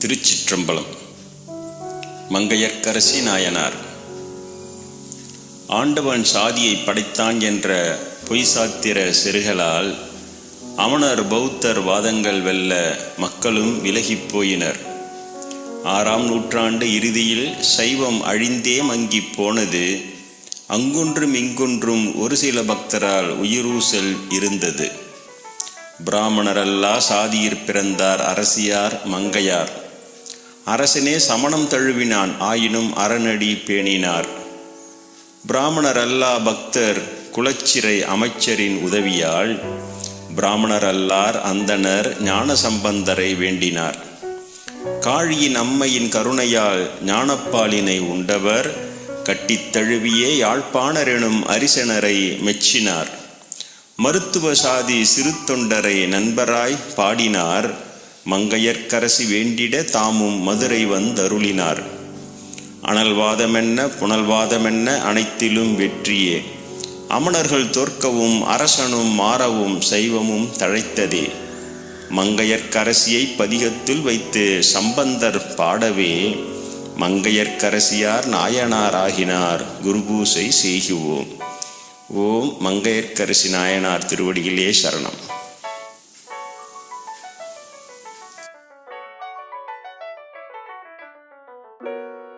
திருச்சிற்றம்பலம். மங்கையர்க்கரசி நாயனார். ஆண்டவன் சாதியை படைத்தான் என்ற பொய் சாத்திர செருகலால் அமணர் பௌத்தர் வாதங்கள் வெல்ல மக்களும் விலகிப் போயினர். ஆறாம் நூற்றாண்டு இறுதியில் சைவம் அழிந்தே மங்கிப் போனது. அங்கொன்றும் இங்கொன்றும் ஒரு சில பக்தரால் உயிரூசல் இருந்தது. பிராமணரல்லா சாதியிற் பிறந்தார் அரசியார் மங்கையார். அரசனே சமணம் தழுவினான் ஆயினும் அறநடி பேணினார். பிராமணர் அல்லா பக்தர் குலச்சிறை அமைச்சரின் உதவியால் பிராமணர் அல்லார் அந்தணர் ஞானசம்பந்தரை வேண்டினார். காழியின் அம்மையின் கருணையால் ஞானப்பாலினை உண்டவர் கட்டித் யாழ்ப்பாணர் எனும் அரிசனரை மெச்சினார். மருத்துவ சாதி சிறு தொண்டரை நண்பராய் பாடினார். மங்கையர்க்கரசி வேண்டிட தாமும் மதுரை வந்தருளினார். அனல்வாதமென்ன புனல்வாதமென்ன அனைத்திலும் வெற்றியே. அமணர்கள் தோற்கவும் அரசனும் மாறவும் சைவமும் தழைத்ததே. மங்கையர்க்கரசியை பதிகத்தில் வைத்து சம்பந்தர் பாடவே. மங்கையர்க்கரசியார் நாயனாராகினார் குருபூசை செய்குவோம். ஓம் மங்கையர்க்கரசி நாயனார் திருவடிகளே சரணம். Música